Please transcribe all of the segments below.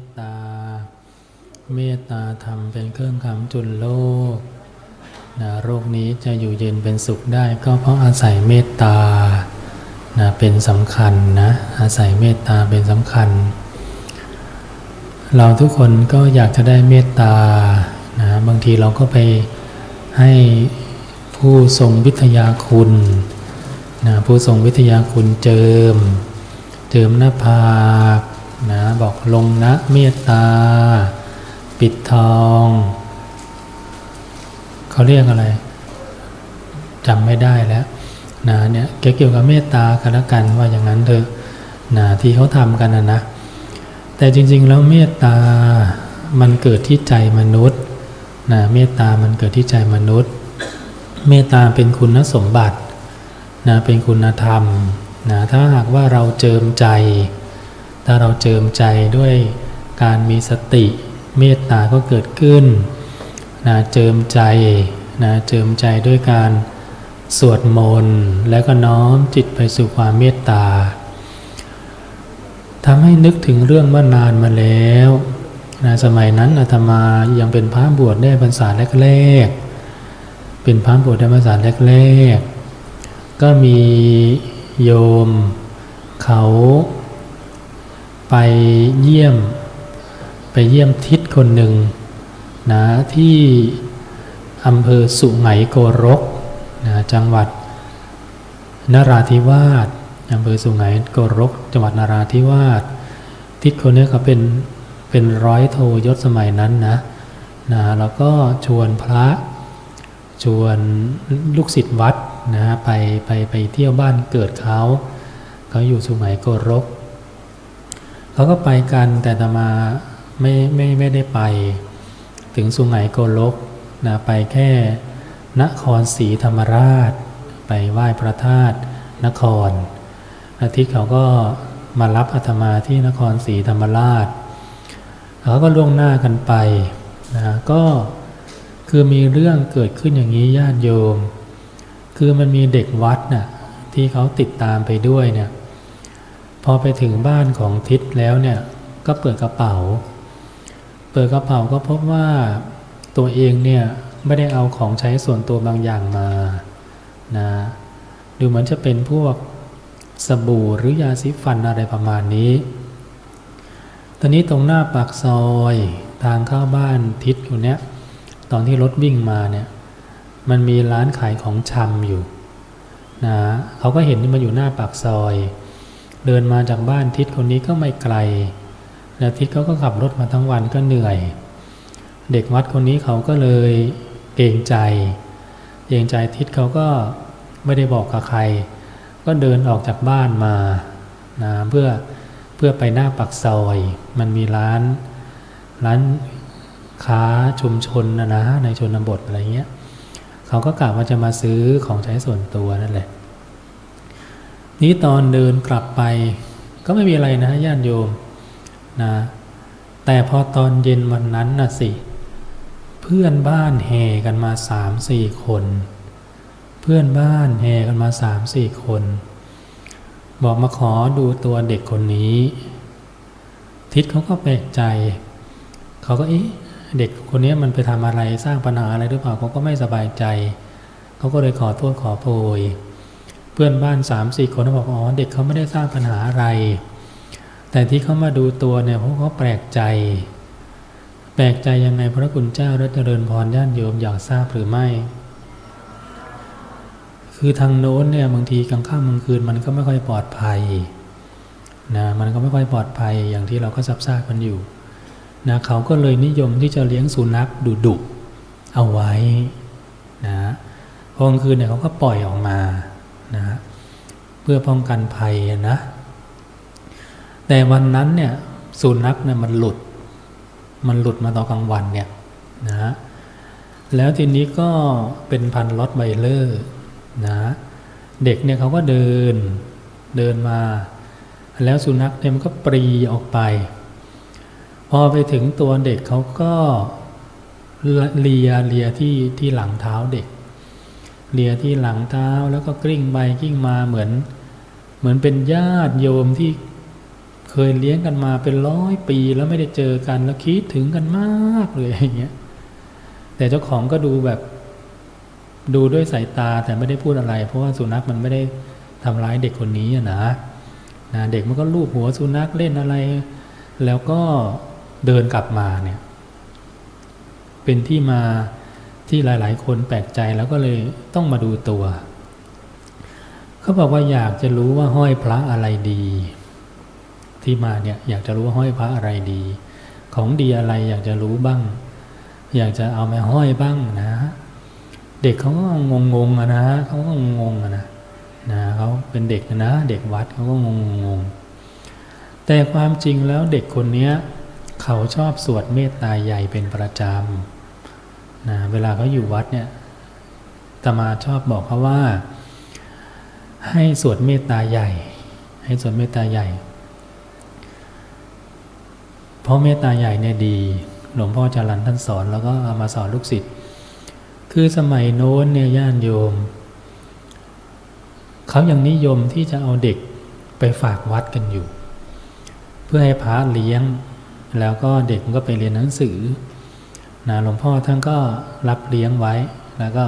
ตตา เมตตาธรรมเป็นเครื่องคำจุนโลกนะโรคนี้จะอยู่เย็นเป็นสุขได้ก็เพราะอาศัยเมตตานะเป็นสำคัญนะอาศัยเมตตาเป็นสำคัญ เราทุกคนก็อยากจะได้เมตตานะบางทีเราก็ไปให้ผู้ทรงวิทยาคุณนะผู้ทรงวิทยาคุณเจิม เจิมหน้าผาก นะบอกลงนะเมตตา ปิดทอง เขาเรียกอะไรจำไม่ได้แล้วนะเนี่ยเกี่ยวกับเมตตากันละกันว่าอย่างนั้นเถอะนะที่เขาทำกันนะนะ แต่จริง ๆ แล้วเมตตามันเกิดที่ใจมนุษย์นะเมตตามันเกิดที่ใจมนุษย์ เมตตาเป็นคุณสมบัตินะเป็นคุณธรรมนะถ้าหากว่าเราเจิมใจ ถ้าเราเจิมใจด้วยการมีสติเมตตาก็เกิดขึ้นนะเจิมใจนะเจิมใจด้วยการสวดมนต์แล้วก็น้อมจิตไปสู่ความเมตตาทำให้นึกถึงเรื่องเมื่อนานมาแล้วนะสมัยนั้นอาตมายังเป็นพระบวชได้พรรษาแรกๆ เป็นพระบวชได้พรรษาแรกๆ ก็มีโยมเขา ไปเยี่ยม ไปเยี่ยมทิศคนหนึ่งนะที่อำเภอสุไหงโกรกนะจังหวัดนราธิวาสอำเภอสุไหงโกรก จังหวัดนราธิวาสทิศคนนี้เขาเป็นเป็นร้อยโทยศสมัยนั้นนะนะแล้วก็ชวนพระชวนลูกศิษย์วัดนะไปไปไปเที่ยวบ้านเกิดเขาเขาอยู่สุไหงโกรก เขาก็ไปกันแต่ตมาไม่ไม่ไม่ได้ไป ถึงสุไหงโกลกนะไปแค่นครศรีธรรมราช ไปไหว้พระธาตุนครอาทิตย์เขาก็มารับอาตมาที่นครศรีธรรมราชเขาก็ล่วงหน้ากันไปนะก็คือมีเรื่องเกิดขึ้นอย่างนี้ญาติโยม คือมันมีเด็กวัดน่ะที่เขาติดตามไปด้วยเนี่ย พอไปถึงบ้านของทิศแล้วเนี่ยก็เปิดกระเป๋า เปิดกระเป๋าก็พบว่าตัวเองเนี่ยไม่ได้เอาของใช้ส่วนตัวบางอย่างมานะดูเหมือนจะเป็นพวกสบู่หรือยาสีฟันอะไรประมาณนี้ ตอนนี้ตรงหน้าปากซอยทางเข้าบ้านทิศอยู่เนี้ยตอนที่รถวิ่งมาเนี่ยมันมีร้านขายของชำอยู่นะเขาก็เห็นที่มันอยู่หน้าปากซอย เดินมาจากบ้านทิศคนนี้ก็ไม่ไกล แล้วทิศเขาก็ขับรถมาทั้งวันก็เหนื่อย เด็กวัดคนนี้เขาก็เลยเกรงใจ เกรงใจทิศเขาก็ไม่ได้บอกกับใคร ก็เดินออกจากบ้านมานะเพื่อเพื่อไปหน้าปากซอย มันมีร้าน ร้านค้าชุมชนนะนะในชนบทอะไรเงี้ย เขาก็กล่าวว่าจะมาซื้อของใช้ส่วนตัวนั่นแหละ นี้ตอนเดินกลับไป ก็ไม่มีอะไรนะญาติโยมนะแต่พอตอนเย็นวันนั้นน่ะสิ เพื่อนบ้านแห่กันมาสามสี่คน เพื่อนบ้านแห่กันมาสามสี่คน บอกมาขอดูตัวเด็กคนนี้ ทิศเขาก็แปลกใจ เขาก็เอ๊ะเด็กคนนี้มันไปทำอะไรสร้างปัญหาอะไรหรือเปล่าเขาก็ไม่สบายใจ เขาก็เลยขอโทษขอโพย พื่อนบ้านสามสี่คนบอกอ๋อเด็กเขาไม่ได้สร้างปัญหาอะไร แต่ที่เขามาดูตัวเนี่ยเพราะเขาแปลกใจ แปลกใจยังไงพระคุณเจ้าและเจริญพรญาติโยมอยากทราบหรือไม่ คือทางโน้นเนี่ยบางทีกลางค่ำกลางคืนมันก็ไม่ค่อยปลอดภัยนะมันก็ไม่ค่อยปลอดภัยอย่างที่เราก็ซับซากกันอยู่นะเขาก็เลยนิยมที่จะเลี้ยงสุนัขดุดุเอาไว้นะพอกลางคืนเนี่ยเขาก็ปล่อยออกมา นะเพื่อป้องกันภัยนะ แต่วันนั้นเนี่ยสุนัขเนี่ยมันหลุด มันหลุดมาตอนกลางวันเนี่ยนะแล้วทีนี้ก็เป็นพันล็อตไบเลอร์นะเด็กเนี่ยเขาก็เดินเดินมา แล้วสุนัขเนี่ยมันก็ปรีออกไป พอไปถึงตัวเด็กเขาก็เลียเลียที่ที่หลังเท้าเด็ก เลียที่หลังเท้าแล้วก็กลิ้งไปกลิ้งมาเหมือน เหมือนเป็นญาติโยมที่เคยเลี้ยงกันมาเป็นร้อยปีแล้วไม่ได้เจอกันแล้วคิดถึงกันมากเลยอย่างเงี้ยแต่เจ้าของก็ดูแบบ ดูด้วยสายตาแต่ไม่ได้พูดอะไร เพราะว่าสุนัขมันไม่ได้ทำร้ายเด็กคนนี้นะนะเด็กมันก็ลูบหัวสุนัขเล่นอะไร แล้วก็เดินกลับมาเนี่ย เป็นที่มา ที่หลาย ๆ คนแปลกใจแล้วก็เลยต้องมาดูตัว เขาบอกว่าอยากจะรู้ว่าห้อยพระอะไรดี ที่มาเนี่ยอยากจะรู้ว่าห้อยพระอะไรดี ของดีอะไรอยากจะรู้บ้าง อยากจะเอามาห้อยบ้างนะ เด็กเขาก็งงงๆอะนะเขาก็งงอะนะนะเขาเป็นเด็กนะ เด็กวัดเขาก็งงงๆแต่ความจริงแล้วเด็กคนนี้เขาชอบสวดเมตตาใหญ่เป็นประจำ นะเวลาเขาอยู่วัดเนี่ยตมาชอบบอกเขาว่า ให้สวดเมตตาใหญ่ ให้สวดเมตตาใหญ่ เพราะเมตตาใหญ่เนี่ยดี หลวงพ่อจารันท่านสอนแล้วก็เอามาสอนลูกศิษย์คือสมัยโน้นเนี่ยญาติโยมเขายังนิยมที่จะเอาเด็กไปฝากวัดกันอยู่ เพื่อให้พระเลี้ยง แล้วก็เด็กมันก็ไปเรียนหนังสือ นะหลวงพ่อท่านก็รับเลี้ยงไว้ แล้วก็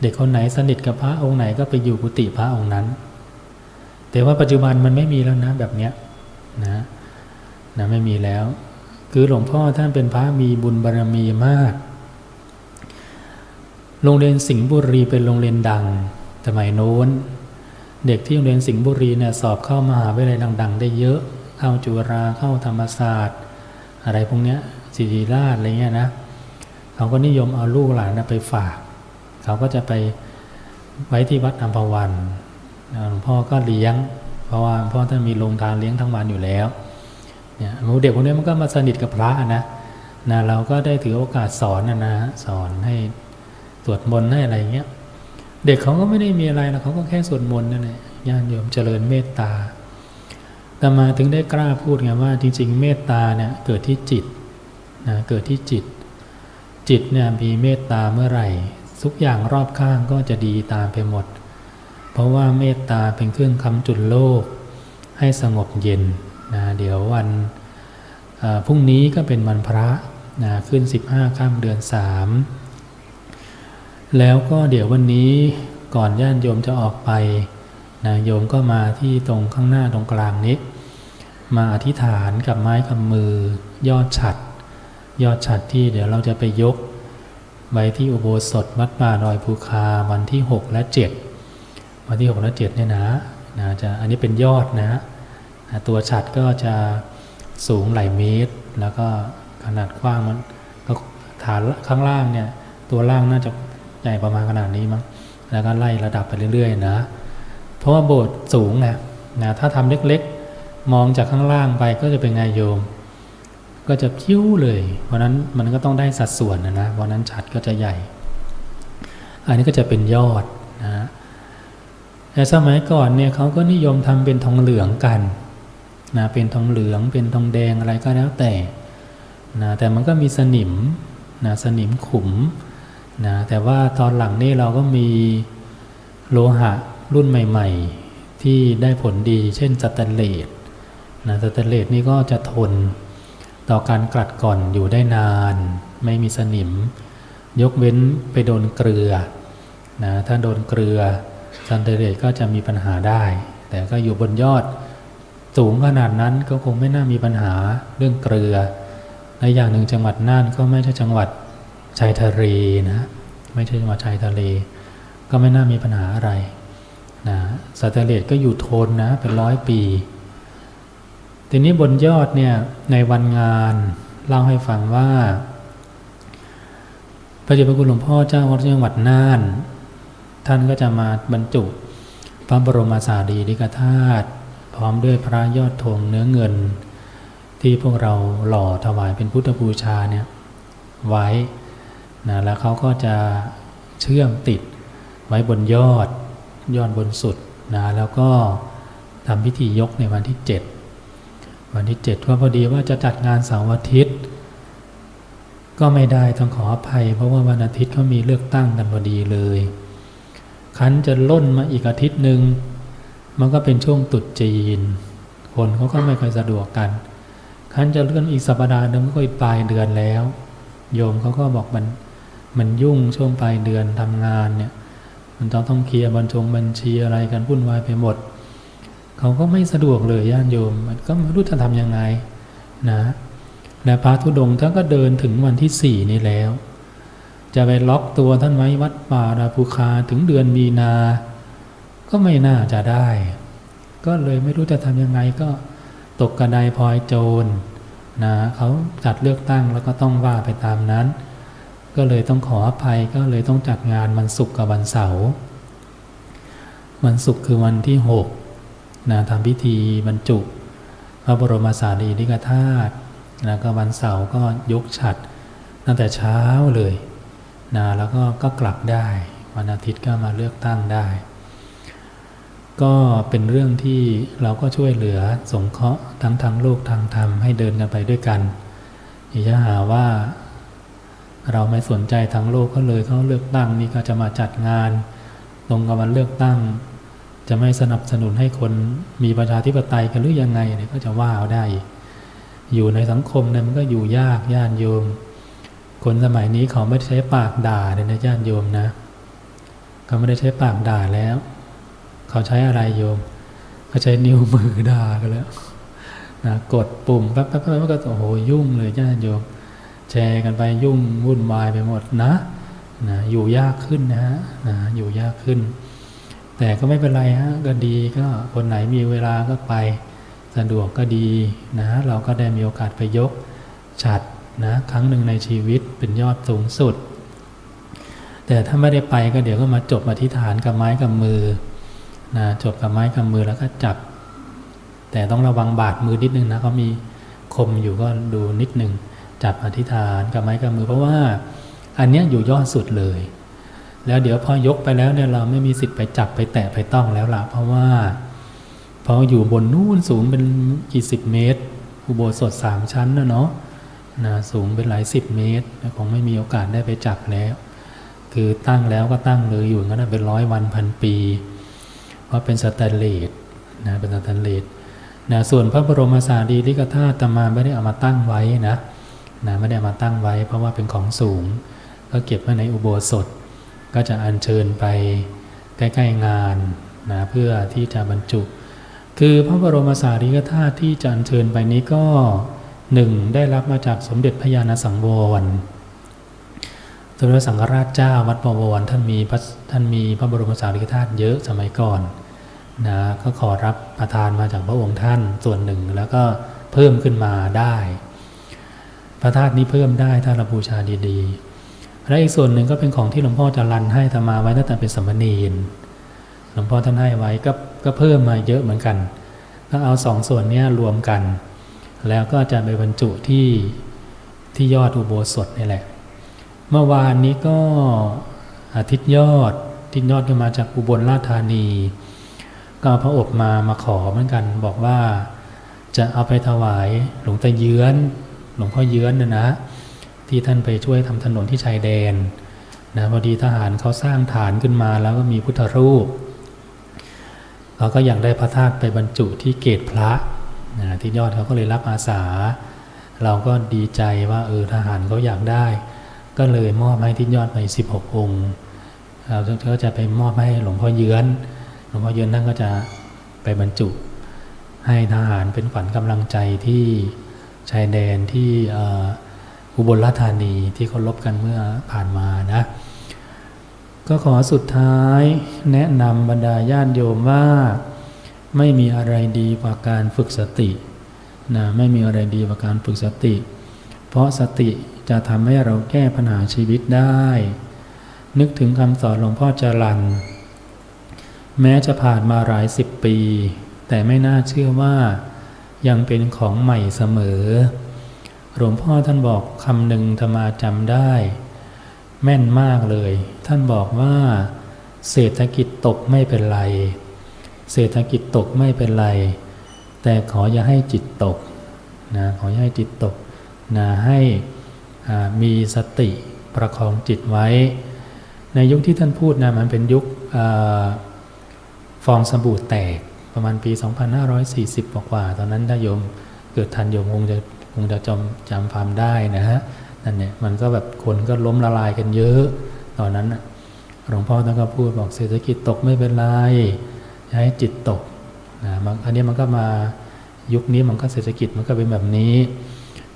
เด็กคนไหนสนิทกับพระองค์ไหนก็ไปอยู่กุฏิพระองค์นั้น แต่ว่าปัจจุบันมันไม่มีแล้วนะแบบเนี้ยนะนะไม่มีแล้ว คือหลวงพ่อท่านเป็นพระมีบุญบารรมีมาก โรงเรียนสิงห์บุรีเป็นโรงเรียนดังสมัยโน้น เด็กที่โรงเรียนสิงห์บุรีเนี่ยสอบเข้ามหาวิทยาลัยดัง ๆ ได้เยอะ เข้าจุฬาเข้าธรรมศาสตร์ อะไรพวกเนี้ยศิริราชอะไรเงี้ยนะ เขาก็นิยมเอาลูกหลานไปฝาก เขาก็จะไปไว้ที่วัดอัมพวันหลวงพ่อก็เลี้ยง เพราะว่าพ่อท่านมีโรงทานเลี้ยงทั้งวันอยู่แล้วเนี่ยเด็กพวกนี้มันก็มาสนิทกับพระนะนะเราก็ได้ถือโอกาสสอนนะนะสอนให้สวดมนต์ให้อะไรเงี้ยเด็กเขาก็ไม่ได้มีอะไรนะเขาก็แค่สวดมนต์นั่นแหละญาติโยมเจริญเมตตาแต่มาถึงได้กล้าพูดไงว่าจริง ๆ เมตตาเนี่ยเกิดที่จิตนะเกิดที่จิต จิตเนี่ยมีเมตตาเมื่อไหร่ ทุกอย่างรอบข้างก็จะดีตามไปหมด เพราะว่าเมตตาเป็นเครื่องคำจุดโลก ให้สงบเย็นนะเดี๋ยววันพรุ่งนี้ก็เป็นวันพระนะขึ้น 15ข้ามเดือน 3 แล้วก็เดี๋ยววันนี้ก่อนญาติโยมจะออกไปนะโยมก็มาที่ตรงข้างหน้าตรงกลางนี้ มาอธิษฐานกับไม้กำมือยอดฉัด ยอดฉัดที่เดี๋ยวเราจะไปยกไว้ที่อุโบสถวัดป่าดอยภูคาวันที่ 6 และ 7 วันที่ 6 และ 7 เนี่ยนะนะจะอันนี้เป็นยอดนะ ตัวฉัดก็จะสูงหลายเมตร แล้วก็ขนาดกว้างมันก็ฐานข้างล่างเนี่ย ตัวล่างน่าจะใหญ่ประมาณขนาดนี้มั้งแล้วก็ไล่ระดับไปเรื่อยๆนะ เพราะว่าโบสถ์สูงไงนะถ้าทำเล็กๆ มองจากข้างล่างไปก็จะเป็นไงโยม ก็จะคิ้วเลย เพราะนั้นมันก็ต้องได้สัดส่วนนะนะเพราะนั้นฉัดก็จะใหญ่ อันนี้ก็จะเป็นยอดนะแต่สมัยก่อนเนี่ยเขาก็นิยมทำเป็นทองเหลืองกันนะเป็นทองเหลืองเป็นทองแดงอะไรก็แล้วแต่นะแต่มันก็มีสนิมนะสนิมขุมนะแต่ว่าตอนหลังนี่เราก็มีโลหะรุ่นใหม่ ๆ ที่ได้ผลดี เช่นสแตนเลสนะสแตนเลสนี่ก็จะทน ต่อการกลัดก่อนอยู่ได้นาน ไม่มีสนิม ยกเว้นไปโดนเกลือนะถ้าโดนเกลือสแตนเลสก็จะมีปัญหาได้ แต่ก็อยู่บนยอดสูงขนาดนั้นก็คงไม่น่ามีปัญหาเรื่องเกลือและอย่างหนึ่งจังหวัดน่านก็ไม่ใช่จังหวัดชายทะเลนะไม่ใช่จังหวัดชายทะเล ก็ไม่น่ามีปัญหาอะไรนะสแตนเลสก็อยู่ทนนะเป็นร้อยปี ทีนี้บนยอดเนี่ยในวันงานเล่าให้ฟังว่า พระเจ้าพระคุณหลวงพ่อเจ้าวัดจังหวัดน่าน ท่านก็จะมาบรรจุพระบรมสารีริกธาตุพร้อมด้วยพระยอดธงเนื้อเงิน ที่พวกเราหล่อถวายเป็นพุทธบูชาเนี่ยไว้นะแล้วเขาก็จะเชื่อมติดไว้บนยอดยอดบนสุดนะแล้วก็ทำพิธียกในวันที่ 7 วันที่7เพราะพอดีว่าจะจัดงานเสาร์อาทิตย์ ก็ไม่ได้ต้องขออภัย เพราะว่าวันอาทิตย์เขามีเลือกตั้งกันพอดีเลย คันจะล่นมาอีกอาทิตย์หนึ่งมันก็เป็นช่วงตรุษจีน คนเขาก็ไม่ค่อยสะดวกกัน คันจะเลื่อนอีกสัปดาห์นึงก็อีกปลายเดือนแล้ว โยมเขาก็บอกมันมันยุ่งช่วงปลายเดือนทำงานเนี่ย มันต้องต้องเคลียร์บัญชงบัญชีอะไรกันวุ่นวายไปหมด เขาก็ไม่สะดวกเลยญาติโยม มันก็ไม่รู้จะทำยังไงนะและพระธุดงค์ท่านก็เดินถึงวันที่สี่นี้แล้ว จะไปล็อกตัวท่านไว้วัดป่าราภูคาถึงเดือนมีนา ก็ไม่น่าจะได้ ก็เลยไม่รู้จะทำยังไงก็ตกกระไดพลอยโจรนะเขาจัดเลือกตั้งแล้วก็ต้องว่าไปตามนั้น ก็เลยต้องขออภัยก็เลยต้องจัดงานวันศุกร์กับวันเสาร์วันศุกร์คือวันที่6 นะทำพิธีบรรจุ พระบรมสารีริกธาตุนะก็วันเสาร์ก็ยกฉัดตั้งแต่เช้าเลยนะแล้วก็ก็กลับได้วันอาทิตย์ก็มาเลือกตั้งได้ ก็เป็นเรื่องที่เราก็ช่วยเหลือสงเคราะห์ทั้งทางโลกทางธรรมให้เดินกันไปด้วยกันอย่าจะหาว่าเราไม่สนใจทางโลกก็เลยเขาเลือกตั้งนี่ก็จะมาจัดงาน ตรงกับวันเลือกตั้ง จะไม่สนับสนุนให้คนมีประชาธิปไตยกันหรือยังไงเนี่ยก็จะว่าเอาได้ อยู่ในสังคมเนี่ยมันก็อยู่ยากญาติโยม คนสมัยนี้เขาไม่ใช้ปากด่าเลยนะญาติโยมนะเขาไม่ได้ใช้ปากด่าแล้ว เขาใช้อะไรโยมเขาใช้นิ้วมือด่ากันแล้วนะกดปุ่มแป๊บแป๊บแป๊บก็โอ้โหยุ่งเลยญาติโยม แชร์กันไปยุ่งวุ่นวายไปหมดนะนะอยู่ยากขึ้นนะฮะนะอยู่ยากขึ้น แต่ก็ไม่เป็นไรฮะก็ดีก็คนไหนมีเวลาก็ไปสะดวกก็ดีนะ เราก็ได้มีโอกาสไปยกฉัดนะครั้งหนึ่งในชีวิตเป็นยอดสูงสุด แต่ถ้าไม่ได้ไปก็เดี๋ยวก็มาจบอธิษฐานกับไม้กับมือนะจบกับไม้กับมือแล้วก็จับ แต่ต้องระวังบาดมือนิดนึงนะเขามีคมอยู่ก็ดูนิดนึงจับอธิษฐานกับไม้กับมือ เพราะว่าอันนี้อยู่ยอดสุดเลย แล้วเดี๋ยวพอยกไปแล้วเนี่ยเราไม่มีสิทธิ์ไปจับไปแตะไปต้องแล้วล่ะ เพราะว่าพออยู่บนนู่นสูงเป็นกี่สิบเมตร อุโบสถสามชั้นนะเนาะนะสูงเป็นหลายสิบเมตรคงไม่มีโอกาสได้ไปจับแล้ว คือตั้งแล้วก็ตั้งเลยอยู่งั้นเป็นร้อยวันพันปีเพราะเป็นสแตนเลสนะเป็นสแตนเลสนะส่วนพระบรมสารีริกธาตุตมาไม่ได้เอามาตั้งไว้นะนะไม่ได้เอามาตั้งไว้ เพราะว่าเป็นของสูง ก็เก็บไว้ในอุโบสถ ก็จะอัญเชิญไปใกล้ๆงานนะเพื่อที่จะบรรจุ คือพระบรมสารีริกธาตุที่จะอัญเชิญไปนี้ก็หนึ่งได้รับมาจากสมเด็จพระญาณสังวรสมเด็จสังฆราชเจ้าวัดปวรท่านมีท่านมีพระบรมสารีริกธาตุเยอะสมัยก่อนนะก็ขอรับประทานมาจากพระองค์ท่านส่วนหนึ่งแล้วก็เพิ่มขึ้นมาได้ พระธาตุนี้เพิ่มได้ถ้าเราบูชาดีๆ และอีกส่วนหนึ่งก็เป็นของที่หลวงพ่อจะรันให้ธรรมาไว้ตั้งแต่เป็นสมณีนหลวงพ่อท่านให้ไว้ก็ก็เพิ่มมาเยอะเหมือนกัน ก็เอาสองส่วนนี้รวมกัน แล้วก็จะไปบรรจุที่ที่ยอดอุโบสถนี่แหละ เมื่อวานนี้ก็อาทิตย์ยอดทิศยอดก็มาจากอุบลราชธานี ก็เอาพระอบมามาขอเหมือนกัน บอกว่าจะเอาไปถวายหลวงตาเยื้อน หลวงพ่อเยื้อนนะนะ ที่ท่านไปช่วยทำถนนที่ชายแดนนะพอดีทหารเขาสร้างฐานขึ้นมาแล้วก็มีพุทธรูปเขาก็อยากได้พระธาตุไปบรรจุที่เกตพระนะที่ยอดเขาก็เลยรับอาสา เราก็ดีใจว่าเออทหารเขาอยากได้ ก็เลยมอบให้ที่ยอดไป 16 องค์เราก็จะไปมอบให้หลวงพ่อเยื้อนหลวงพ่อเยื้อนนั่นก็จะไปบรรจุ ให้ทหารเป็นขวัญกำลังใจที่ชายแดนที่ อุบลราชธานีที่เขาลบกันเมื่อผ่านมานะ ก็ขอสุดท้ายแนะนำบรรดาญาติโยมว่า ไม่มีอะไรดีกว่าการฝึกสตินะไม่มีอะไรดีกว่าการฝึกสติ เพราะสติจะทำให้เราแก้ปัญหาชีวิตได้ นึกถึงคำสอนหลวงพ่อจรันแม้จะผ่านมาหลายสิบปี แต่ไม่น่าเชื่อว่ายังเป็นของใหม่เสมอ หลวงพ่อท่านบอกคำหนึ่งธรรมาจำได้ แม่นมากเลย ท่านบอกว่า เศรษฐกิจตกไม่เป็นไร เศรษฐกิจตกไม่เป็นไร แต่ขออย่าให้จิตตกนะขออย่าให้จิตตกนะให้มีสติประคองจิตไว้ ในยุคที่ท่านพูดนะมันเป็นยุคฟองสบู่แตกประมาณปี 2540 กว่า ตอนนั้นถ้าโยมเกิดทันโยมคงจะ งจะจำจำความได้นะฮะนั่นเนี่ยมันก็แบบคนก็ล้มละลายกันเยอะตอนนั้นหลวงพ่อท่านก็พูดบอกเศรษฐกิจตกไม่เป็นไรอย่าให้จิตตกนะมันอันนี้มันก็มายุคนี้มันก็เศรษฐกิจมันก็เป็นแบบนี้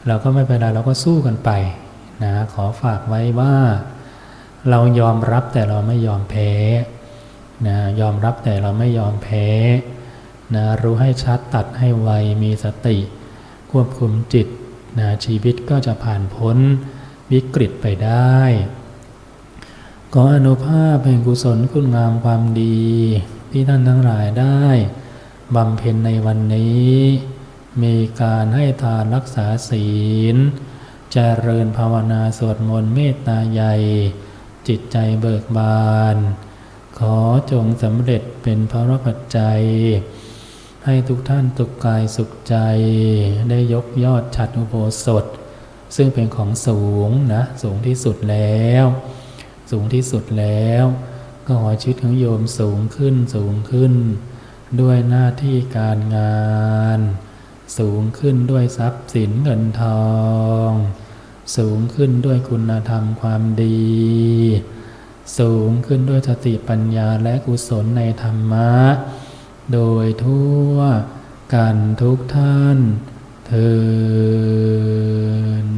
เราก็ไม่เป็นไรเราก็สู้กันไปนะขอฝากไว้ว่า เรายอมรับแต่เราไม่ยอมแพ้นะยอมรับแต่เราไม่ยอมแพ้นะรู้ให้ชัดตัดให้ไวมีสติ ควบคุมจิตนะชีวิตก็จะผ่านพ้นวิกฤตไปได้ขออนุภาพแห่งกุศลคุณงามความดี ที่ท่านทั้งหลายได้บำเพ็ญในวันนี้ มีการให้ทานรักษาศีลเจริญภาวนาสวดมนต์เมตตาใหญ่ จิตใจเบิกบาน ขอจงสำเร็จเป็นพระปัจจัย ให้ทุกท่านตุกกายสุขใจ ได้ยกยอดฉัดอุโบสถ ซึ่งเป็นของสูงนะ สูงที่สุดแล้ว สูงที่สุดแล้ว ก็ขอชีวิตของโยมสูงขึ้นสูงขึ้น ด้วยหน้าที่การงาน สูงขึ้นด้วยทรัพย์สินเงินทอง สูงขึ้นด้วยคุณธรรมความดี สูงขึ้นด้วยสติปัญญาและกุศลในธรรมะ โดยทั่วกันทุกท่านเทิน